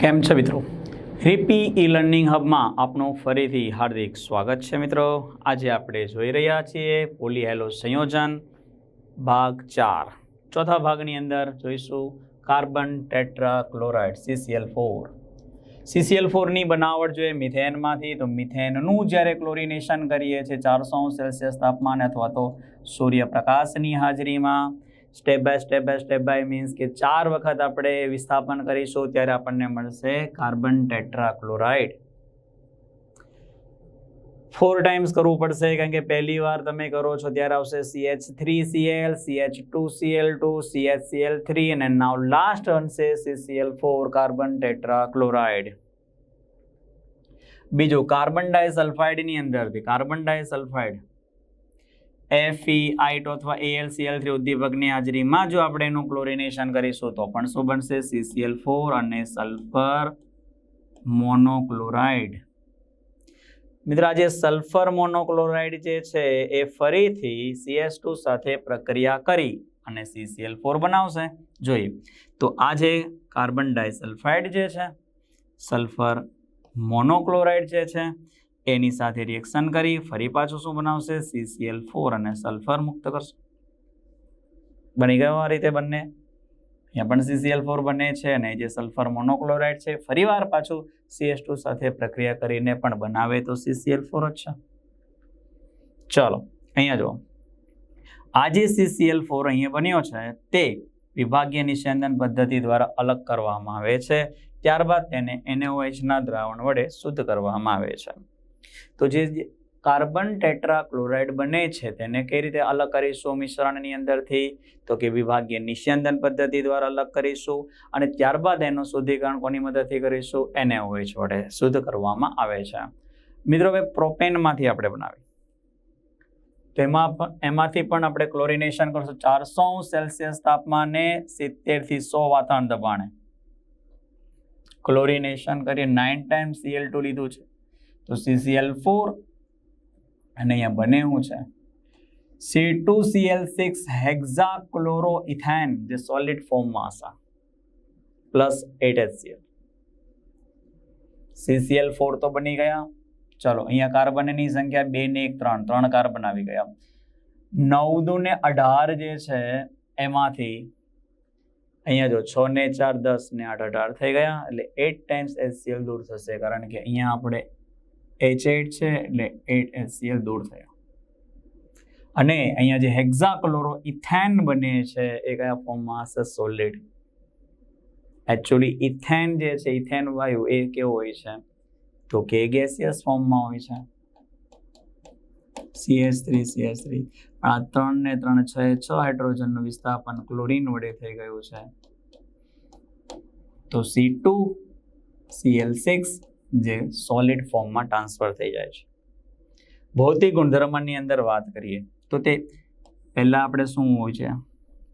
કેમ છે મિત્રો? રીપી ઈ લર્નિંગ હબમાં આપનું ફરીથી હાર્દિક સ્વાગત છે મિત્રો. આજે આપણે જોઈ રહ્યા છીએ પોલીહેલો સંયોજન ભાગ ચાર. ચોથા ભાગની અંદર જોઈશું carbon tetrachloride CCL four CCL ફોરની બનાવટ જોઈએ મિથેનમાંથી. તો મિથેનનું જ્યારે ક્લોરિનેશન કરીએ છીએ ચારસો સેલ્સિયસ તાપમાન અથવા તો સૂર્યપ્રકાશની હાજરીમાં. Step by step by step by means કે ચાર વખત આપણે વિસ્થાપન કરીશું ત્યારે આપણને મળશે carbon tetrachloride four times કરવું પડશે કારણ કે પહેલી વાર તમે કરો છો ત્યારે આવશે CH three CL CH two CL two CH CL three અને નાવ લાસ્ટ બનશે CCl four carbon tetrachloride બીજું કાર્બન ડાયસલ્ફાઇડની અંદરથી કાર્બન ડાયસલ્ફાઇડ. એફઈ આઇટો અથવા એલસીએલ થ્રી ઉદ્દીપકની હાજરીમાં જો આપણે એનું ક્લોરિનેશન કરીશું તો પણ શું બનશે? સીસીએલ ફોર અને સલ્ફર મોનોક્લોરાઇડ મિત્રો આજે સલ્ફર મોનોક્લોરાઇડ જે છે, એ ફરીથી સીએસ ટુ સાથે પ્રક્રિયા કરી અને સીસીએલ ફોર બનાવશે. જોઈએ. તો આ જે કાર્બન ડાયસલ્ફાઇડ જે છે સલ્ફર મોનોક્લોરાઇડ જે છે એની સાથે રિએક્શન કરી, ફરી પાછું શું બનાવશે? સીસીએલ ફોર અને સલ્ફર મુક્ત કરશે. બની ગયો આ રીતે બંને. અહીંયા પણ સીસીએલ ફોર બને છે અને જે સલ્ફર મોનોક્લોરાઇડ છે, ફરીવાર પાછું સીએસ ટુ સાથે પ્રક્રિયા કરીને પણ બનાવે તો સીસીએલ ફોર જ છે. ચલો, અહીંયા જુઓ. આ જે સીસીએલ ફોર અહીંયા બન્યો છે, તે વિભાગીય નિસ્યંદન પદ્ધતિ દ્વારા અલગ કરવામાં આવે છે. ત્યારબાદ તેને એનએઓએચના દ્રાવણ વડે શુદ્ધ કરવામાં આવે છે. તો જે કાર્બન ટેટ્રા ક્લોરાઇડ બને છે, તેને કઈ રીતે અલગ કરીશું? મિશ્રણની અંદરથી તો કે વિભાગીય નિસ્યંદન પદ્ધતિ દ્વારા અલગ કરીશું અને ત્યારબાદ એનું શુદ્ધિકરણ કોની મદદથી કરીશું? એને ઓએચ વડે શુદ્ધ કરવામાં આવે છે. મિત્રો, હવે પ્રોપેનમાંથી આપણે બનાવી તેમાં પણ, એમાંથી પણ આપણે ક્લોરિનેશન કરશું. ચારસો સેલ્સિયસ તાપમાને સિત્તેરથી સો વાતાવરણ દબાણે. ક્લોરિનેશન કરી નાઇન ટાઈમ સીએલ ટુ લીધું છે. તો સીસીએલ ફોર અને અહીંયા બને શું છે? C two six hexachloroethane જે સોલિડ ફોર્મમાં હશે plus eight HCL CCL four તો બની ગયા. ચલો, અહીંયા કાર્બનની સંખ્યા બે ને એક ત્રણ ત્રણ કાર્બન આવી ગયા. નવ ને અઢાર જે છે, એમાંથી અહીંયા જો છ ને ચાર, દસ ને આઠ, અઢાર થઈ ગયા, એટલે એટ ટાઈમ્સ એચસીએલ દૂર થશે. કારણ કે અહીંયા આપણે એચ એટ છે એટલે એટ એચસીએલ દૂર થયા. અને અહીંયા જે હેક્ઝાક્લોરો ઇથેન બને છે એ કયા ફોર્મમાં હશે? સોલિડ એકચ્યુઅલી ઇથેન જે છે ઇથેન વાયુ એ કેવો હોય છે? તો કે ગેસિયસ ફોર્મમાં હોય છે. સીએસ થ્રી સીએસ થ્રી આ ત્રણ ને ત્રણ છ એ છ હાઇડ્રોજનનું વિસ્થાપન ક્લોરીન વડે થઈ ગયું છે. તો સી ટુ સીએલ સિક્સ જે સોલિડ ફોર્મમાં ટ્રાન્સફર થઈ જાય છે. ભૌતિક ગુણધર્મની અંદર વાત કરીએ તો તે પહેલાં આપણે શું હોય છે?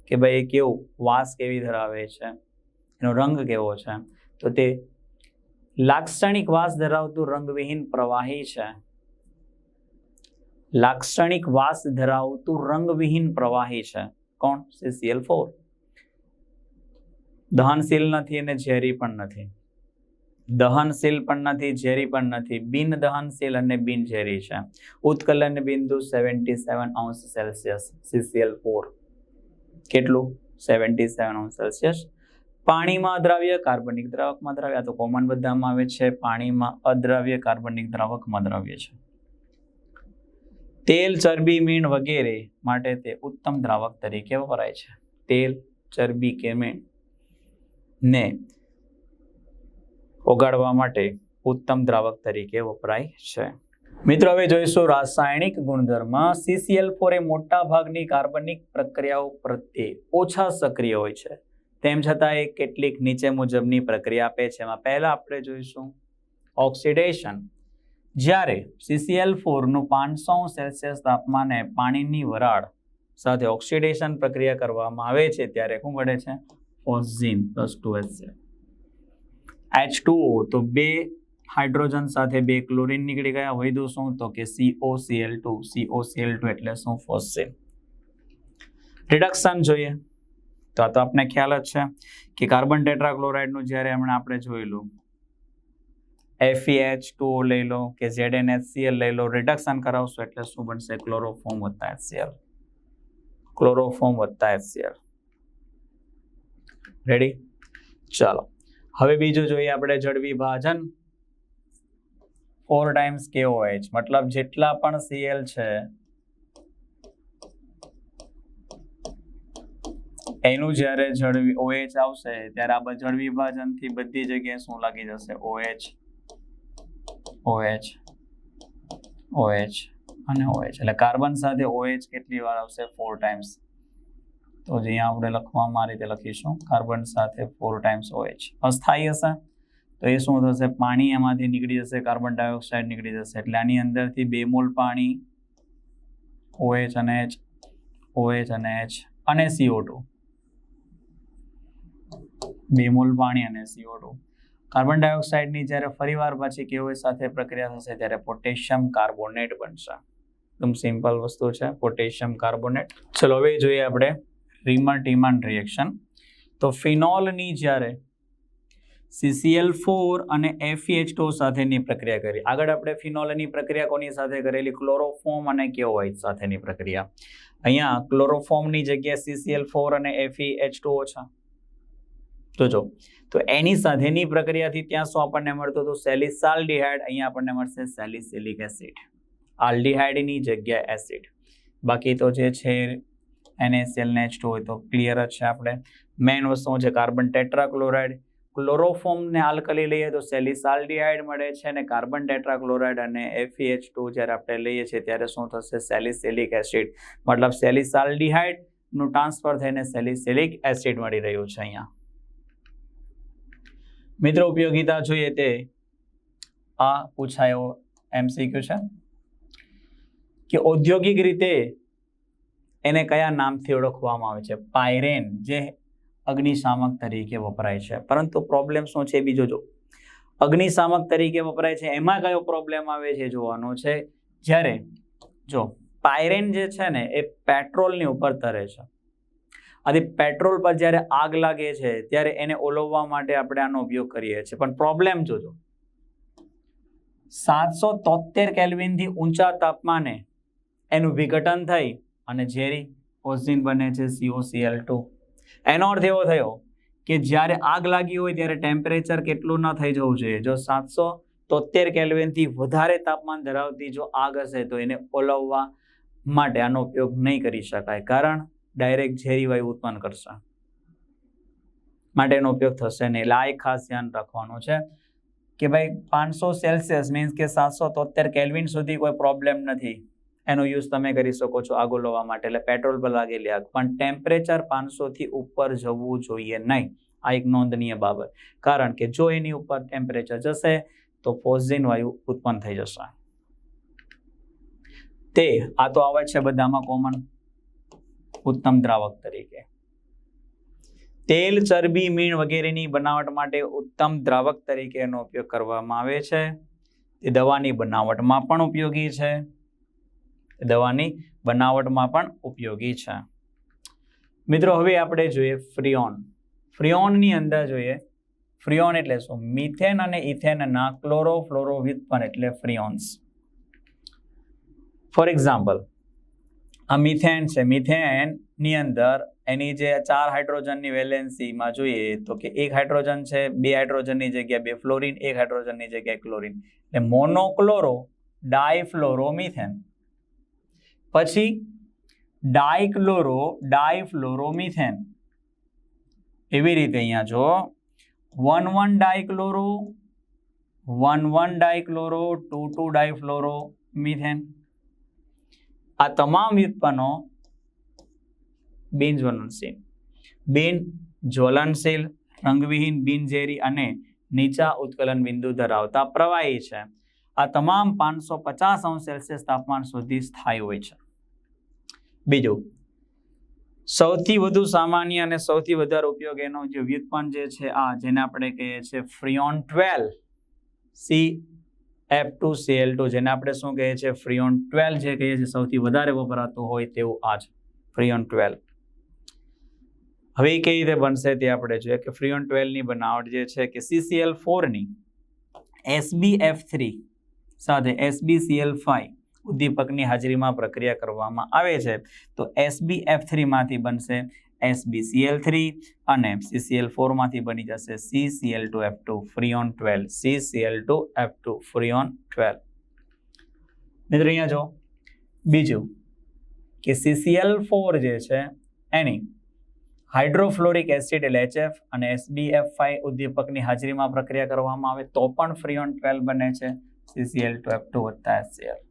કે ભાઈ એ કેવું? વાસ કેવી ધરાવે છે? એનો રંગ કેવો છે? તો તે લાક્ષણિક વાસ ધરાવતું રંગવિહીન પ્રવાહી છે. લાક્ષણિક વાસ ધરાવતું રંગવિહીન પ્રવાહી છે. કોણ? સીસીએલ ફોર દહનશીલ નથી અને ઝેરી પણ નથી. દહનશીલ પણ નથી, ઝેરી પણ નથી. બિન દહનશીલ અને બિન ઝેરી છે. ઉત્કલન બિંદુ સેવન્ટી સેવન અંશ સેલ્સિયસ, સીસીએલ ફોર. કેટલું? સેવન્ટી સેવન અંશ સેલ્સિયસ. પાણીમાં અદ્રાવ્ય, કાર્બનિક દ્રાવકમાં દ્રાવ્ય. આ તો કોમન બધામાં આવે છે. પાણીમાં અદ્રાવ્ય, કાર્બનિક દ્રાવકમાં દ્રાવ્ય છે. તેલ, ચરબી, મીણ વગેરે માટે તે ઉત્તમ દ્રાવક તરીકે વપરાય છે. તેલ, ચરબી, કે મીણ ને ઓગાળવા માટે ઉત્તમ દ્રાવક તરીકે વપરાય છે. મિત્રો, હવે જોઈશું રાસાયણિક ગુણધર્મ. સીસીએલ ફોર એ મોટા ભાગની કાર્બનિક પ્રક્રિયાઓ પ્રત્યે ઓછા સક્રિય હોય છે. તેમ છતાં એ કેટલીક નીચે મુજબની પ્રક્રિયા આપે છે. એમાં પહેલા આપણે જોઈશું ઓક્સિડેશન. જ્યારે સીસીએલ ફોરનું પાંચસો સેલ્સિયસ તાપમાને પાણીની વરાળ સાથે ઓક્સિડેશન પ્રક્રિયા કરવામાં આવે છે, ત્યારે શું મળે છે? Phosgene plus two H two તો બે હાઇડ્રોજન સાથે બે ક્લોરીન નીકળી ગયા. વધ્યું શું તો કે CO CL two CO CL two એટલે શું? ફોસ્ઝીન રિડક્શન જોઈએ. તો આ તો આપણે ખ્યાલ જ છે કે કાર્બન ટેટ્રાક્લોરાઇડનું જ્યારે હમણાં આપણે જોયેલું એફઈએચ ટુ લઈ લો કે ઝેડ એન એચસીએલ લઈ લો રિડક્શન કરાવશો એટલે શું બનશે? ક્લોરોફોર્મ વત્તા એચસીએલ ક્લોરોફોર્મ વત્તા એચસીએલ રેડી ચાલો. હવે બીજું જોઈએ આપણે જળ વિભાજન ફોર ટાઈમ્સ કેઓએચ મતલબ જેટલા પણ સીએલ છે, એનું જ્યારે જળ ઓએચ આવશે, ત્યારે આ જળ વિભાજનથી બધી જગ્યાએ શું લાગી જશે? ઓએચ ઓએચ ઓએચ અને ઓએચ એટલે કાર્બન સાથે ઓએચ કેટલી વાર આવશે? ફોર ટાઈમ્સ તો જે અહીંયા આપણે લખવામાં આ રીતે લખીશું કાર્બન સાથે ફોર ટાઈમ્સ ઓએચ અસ્થાયી હશે, તો એ શું થશે? પાણી એમાંથી નીકળી જશે કાર્બન ડાયોક્સાઇડ નીકળી જશે. એટલે આની અંદરથી બે મોલ પાણી ઓએચ અને એચ ઓએચ અને એચ અને સીઓ ટુ બે મોલ પાણી અને સીઓ ટુ કાર્બન ડાયોક્સાઇડની જ્યારે ફરીવાર પછી કેઓએચ સાથે પ્રક્રિયા થશે, ત્યારે પોટેશિયમ કાર્બોનેટ બનશે. એકદમ સિમ્પલ વસ્તુ છે પોટેશિયમ કાર્બોનેટ ચલો હવે જોઈએ આપણે રીમર ટીમાન રિએક્શન તો ફિનોલની જ્યારે સીસીએલ ફોર અને એફઈએચ ટુ સાથેની પ્રક્રિયા કરી, આગળ આપણે ફિનોલની પ્રક્રિયા કોની સાથે કરેલી? ક્લોરોફોર્મ અને કેઓઆઇટ સાથેની પ્રક્રિયા. અહીંયા ક્લોરોફોર્મની જગ્યાએ સીસીએલ ફોર અને એફઈએચ ટુ ઓછા. તો જો, તો એની સાથેની પ્રક્રિયાથી ત્યાં શું આપણને મળતું હતું? સેલિસાલ્ડિહાઇડ, અહીંયા આપણને મળશે સેલિસિલિક એસિડ. આલ્ડિહાઇડની જગ્યાએ એસિડ. બાકી તો જે છે એનએસએલ ને એચ હોય તો ક્લિયર જ છે આપણે. મેઇન વસ્તુ છે? કાર્બન ટેટ્રાક્લોરાઇડ ક્લોરોફોર્મને આલ્કલી લઈએ તો સેલિસાલ્ડિહાઇડ મળે છે અને કાર્બન ટેટ્રાક્લોરાઇડ અને એફીએચ ટુ જ્યારે આપણે લઈએ છીએ ત્યારે શું થશે? સેલિસેલિક એસિડ મતલબ સેલિસાલ્ડિહાઇડનું ટ્રાન્સફર થઈને સેલિસેલિક એસિડ મળી રહ્યું છે અહીંયા. મિત્રો, ઉપયોગિતા જોઈએ તે આ પૂછાયો એમસીક્યુ છે. કે ઔદ્યોગિક રીતે એને કયા નામથી ઓળખવામાં આવે છે? પાયરેન, જે અગ્નિશામક તરીકે વપરાય છે. પરંતુ પ્રોબ્લેમ શું છે બીજો જો? અગ્નિશામક તરીકે વપરાય છે. એમાં કયો પ્રોબ્લેમ આવે છે જોવાનો છે? જ્યારે જો પાયરેન જે છે ને, એ પેટ્રોલની ઉપર તરે છે. આથી પેટ્રોલ પર જ્યારે આગ લાગે છે, ત્યારે એને ઓલવવા માટે આપણે આનો ઉપયોગ કરીએ છીએ. પણ પ્રોબ્લેમ જોજો. સાતસો તોતેર કેલ્વિનથી ઊંચા તાપમાને એનું વિઘટન થઈ અને ઝેરી ઓઝિન બને છે સીઓસીએલ ટુ એનો અર્થ એવો થયો કે જ્યારે આગ લાગી હોય ત્યારે ટેમ્પરેચર કેટલું ન થઈ જવું જોઈએ. જો સાતસો તોતેર કેલ્વિનથી વધારે તાપમાન ધરાવતી જો આગ હશે તો એને ઓલવવા માટે આનો ઉપયોગ નહીં કરી શકાય, કારણ ડાયરેક્ટ ઝેરી વાયુ ઉત્પન્ન કરશે. માટે એનો ઉપયોગ થશે નહીં. એટલે આ એક ખાસ ધ્યાન રાખવાનું છે કે ભાઈ પાંચસો સેલ્સિયસ મીન્સ કે સાતસો તોતેર કેલ્વિન સુધી કોઈ પ્રોબ્લેમ નથી. એનો યુઝ તમે કરી શકો છો આગો લોવા માટે. એટલે પેટ્રોલ પર લાગેલી આગ. પણ ટેમ્પરેચર પાંચસોથી ઉપર જવું જોઈએ નહીં. આ એક નોંધનીય બાબત. કારણ કે જો એની ઉપર ટેમ્પરેચર જશે, તો ફોઝિન વાયુ ઉત્પન્ન થઈ જશે. તે, આ તો આવે છે બધામાં કોમન ઉત્તમ દ્રાવક તરીકે. તેલ, ચરબી, મીણ વગેરેની બનાવટ માટે ઉત્તમ દ્રાવક તરીકે એનો ઉપયોગ કરવામાં આવે છે. તે દવાની બનાવટમાં પણ ઉપયોગી છે. દવાની બનાવટમાં પણ ઉપયોગી છે. મિત્રો, હવે આપણે જોઈએ ફ્રિયોન ફ્રિયોનની અંદર જોઈએ ફ્રિયોન એટલે શું? મિથેન અને ઇથેનના ક્લોરોફ્લોરોવિથપન એટલે ફ્રિયોન્સ ફોર એક્ઝામ્પલ આ મિથેન છે. મિથેનની અંદર એની જે ચાર હાઇડ્રોજનની વેલેન્સીમાં જોઈએ તો કે એક હાઇડ્રોજન છે, બે હાઇડ્રોજનની જગ્યાએ બે ફ્લોરિન, એક હાઇડ્રોજનની જગ્યાએ ક્લોરિન. એટલે મોનોક્લોરો ડાયફ્લોરો મિથેન પછી ડાયક્લોરો, ડાયફ્લોરોમિથેન. એવી રીતે અહીંયા જો, one one dichloro, one one dichloro, two two difluoro methane આ તમામ વ્યુત્પન્નો બિન જ્વલનશીલ બિન જ્વલનશીલ રંગવિહીન, બિનઝેરી અને નીચા ઉત્કલન બિંદુ ધરાવતા પ્રવાહી છે. આ તમામ પાંચસો પચાસ અંશ સેલ્સિયસ તાપમાન સુધી સ્થાયી હોય છે. બીજું, સૌથી વધુ સામાન્ય અને સૌથી વધારે ઉપયોગ એનો જે વ્યુત્પન્ન જે છે, આ જેને આપણે કહીએ છીએ freon twelve C F two CL two જેને આપણે શું કહીએ છીએ? ફ્રીઓન ટ્વેલ્વ જે કહીએ છીએ, સૌથી વધારે વપરાતું હોય તેવું આ છે ફ્રીઓન ટ્વેલ્વ હવે એ કઈ રીતે બનશે તે આપણે જોઈએ કે ફ્રીઓન ટ્વેલ્વની બનાવટ જે છે કે સીસીએલ ફોરની એસબીએફ થ્રી સાથે એસબીસીએલ ફાઈવ ઉદ્દીપકની હાજરીમાં પ્રક્રિયા કરવામાં આવે છે, તો એસબીએફ થ્રીમાંથી બનશે એસબીસીએલ થ્રી અને સીસીએલ ફોરમાંથી બની જશે CCL two F two Freon twelve, CCL two F two Freon twelve. મિત્રો અહીંયા જો બીજું કે સીસીએલ ફોર જે છે એની હાઇડ્રોફ્લોરિક એસિડ એટલે HF અને એસબીએફ ફાઈવ ઉદ્દીપકની હાજરીમાં પ્રક્રિયા કરવામાં આવે તો પણ ફ્રીઓન ટ્વેલ્વ બને છે, સીસીએલ ટુ એફ ટુ વત્તા એચસીએલ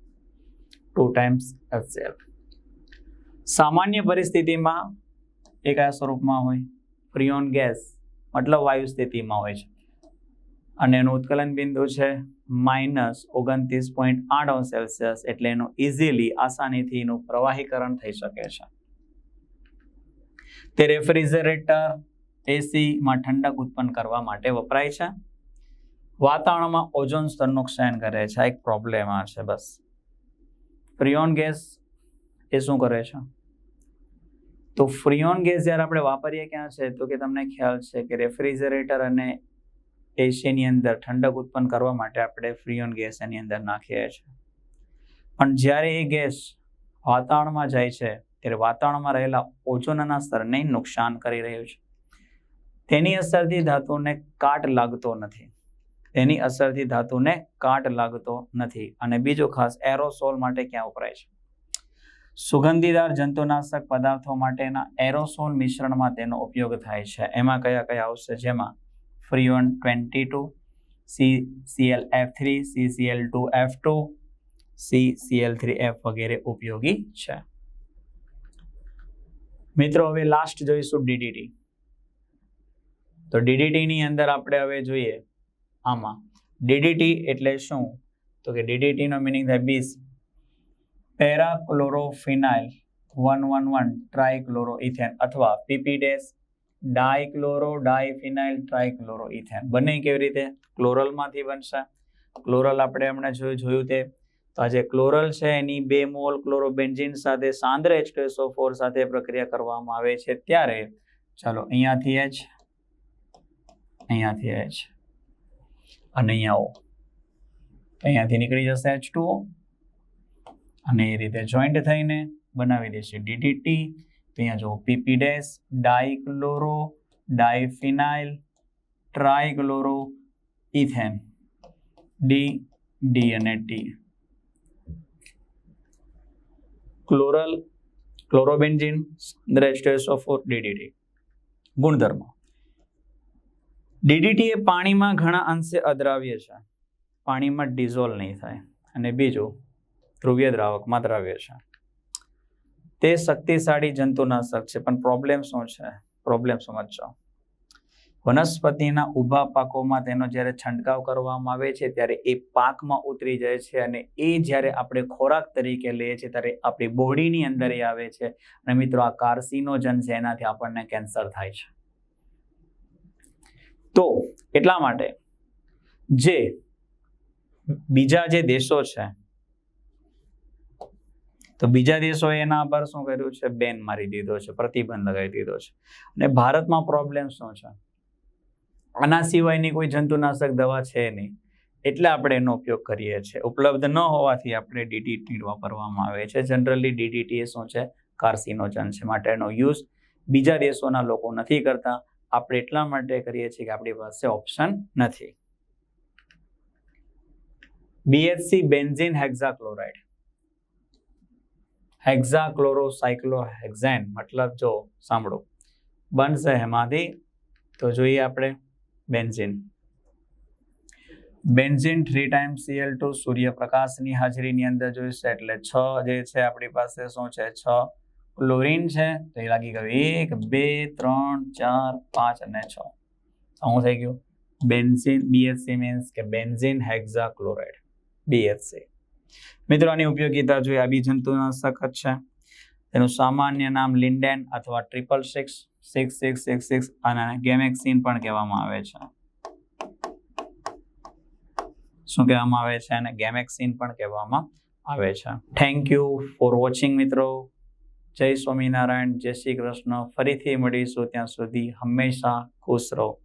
ટુ ટાઈમ્સ એચસીએલ સામાન્ય પરિસ્થિતિમાં એ કયા સ્વરૂપમાં હોય પ્રિયોન ગેસ મતલબ વાયુ સ્થિતિમાં હોય છે. અને એનું ઉત્કલન બિંદુ છે માઇનસ ઓગણત્રીસ પોઈન્ટ આઠ સેલ્સિયસ એટલે એનું ઇઝીલી આસાનીથી એનું પ્રવાહીકરણ થઈ શકે છે. તે રેફ્રિજરેટર એસીમાં ઠંડક ઉત્પન્ન કરવા માટે વપરાય છે. વાતાવરણમાં ઓઝોન સ્તરનું ક્ષયન કરે છે, આ એક પ્રોબ્લેમ આ છે બસ. ફ્રીઓન ગેસ એ શું કરે છે? તો ફ્રીઓન ગેસ જ્યારે આપણે વાપરીએ ક્યાં છે? તો કે તમને ખ્યાલ છે કે રેફ્રિજરેટર અને એસીની અંદર ઠંડક ઉત્પન્ન કરવા માટે આપણે ફ્રીઓન ગેસ એની અંદર નાખીએ છીએ. પણ જ્યારે એ ગેસ વાતાવરણમાં જાય છે, ત્યારે વાતાવરણમાં રહેલા ઓઝોનના સ્તરને નુકસાન કરી રહ્યું છે. તેની અસરથી ધાતુને કાટ લાગતો નથી. તેની અસરથી ધાતુને કાટ લાગતો નથી અને બીજો ખાસ એરોસોલ માટે ક્યાં વપરાય છે? સુગંધીદાર જંતુનાશક પદાર્થો માટેના એરોસોલ મિશ્રણમાં તેનો ઉપયોગ થાય છે. એમાં કયા કયા આવશે? જેમાં freon twenty two, C CL F three C CL two F two C CL three F વગેરે ઉપયોગી છે. મિત્રો, હવે લાસ્ટ જોઈશું ડીડીટી તો ડીડીટીની અંદર આપણે હવે જોઈએ આમાં. ડીડીટી એટલે શું? તો કે ડીડીટીનો મિનિંગ થાય bis parachlorophenyl one one one trichloroethane અથવા PP dash dichloro diphenyl trichloro ethane બંને કેવી રીતે? ક્લોરલમાંથી બનશે. ક્લોરલ આપણે હમણાં જોયું જોયું તે. તો આ જે ક્લોરલ છે, એની બે મોલ ક્લોરોબેન્ઝિન સાથે સાંદ્ર એચકેસો ફોર સાથે પ્રક્રિયા કરવામાં આવે છે ત્યારે. ચાલો અહીંયાથી એચ અહીંયાથી એચ અને અહીંયાથી નીકળી જશે એચ ટુ અને એ રીતે જોઈન્ટ થઈને બનાવી દેશે ડીડીટી અહીંયા જો PP dash dichloro diphenyl trichloro ethane D D અને T chloral chlorobenzene of DDT ગુણધર્મો. ડીડીટી એ પાણીમાં ઘણા અંશે અદ્રાવ્ય છે. પાણીમાં ડિઝોલ્વ નહીં થાય. અને બીજું, ધ્રુવ્ય દ્રાવકમાં દ્રાવ્ય છે. તે શક્તિશાળી જંતુનાશક છે, પણ પ્રોબ્લેમ શું છે? પ્રોબ્લેમ સમજો વનસ્પતિના ઊભા પાકોમાં તેનો જ્યારે છંટકાવ કરવામાં આવે છે, ત્યારે એ પાકમાં ઉતરી જાય છે અને એ જ્યારે આપણે ખોરાક તરીકે લઈએ છીએ, ત્યારે આપણી બોડીની અંદર એ આવે છે. અને મિત્રો, આ કાર્સિનોજન છે, એનાથી આપણને કેન્સર થાય છે. તો એટલા માટે જે બીજા જે દેશો છે, તો બીજા દેશોએ એના પર શું કર્યું છે? બેન મારી દીધો છે, પ્રતિબંધ લગાવી દીધો છે. અને ભારતમાં પ્રોબ્લેમ શું છે? આના સિવાયની કોઈ જંતુનાશક દવા છે નહીં. એટલે આપણે એનો ઉપયોગ કરીએ છીએ. ઉપલબ્ધ ન હોવાથી આપણે ડીડીટી વાપરવામાં આવે છે. જનરલી ડીડીટી એ શું છે? કાર્સિનોજન છે માટે એનો યુઝ બીજા દેશોના લોકો નથી કરતા. આપણે એટલા માટે કરીએ છીએ કે આપણી પાસે ઓપ્શન નથી. બીએચસી બેન્ઝિન હેક્ઝાક્લોરાઇડ હેક્ઝાક્લોરોસાયક્લોહેક્ઝેન મતલબ જો સાંભળો, બનશે એમાંથી, તો જોઈએ આપણે benzene benzene three time CL two સૂર્યપ્રકાશની હાજરીની અંદર જોઈશે, એટલે છ જે છે આપણી પાસે શું છે? છ ક્લોરીન છે, તો એ લાગી ગયું એક, બે, ત્રણ, ચાર, પાંચ અને છ. શું થઈ ગયું? બેન્ઝિન બીએસસી મીન્સ કે બેન્ઝિન હેક્ઝાક્લોરાઇડ બીએચસી મિત્રો, આની ઉપયોગિતા જોઈએ. આ બી જંતુનાશક જ છે. તેનું સામાન્ય નામ લિન્ડેન અથવા triple six six six six six અને ગેમેક્સિન પણ કહેવામાં આવે છે. શું કહેવામાં આવે છે? અને ગેમેક્સિન પણ કહેવામાં આવે છે. થેન્ક યુ ફોર વોચિંગ મિત્રો. જય સ્વામિનારાયણ જય શ્રી કૃષ્ણ. ફરીથી મળીશું ત્યાં સુધી. હંમેશા ખુશ રહો.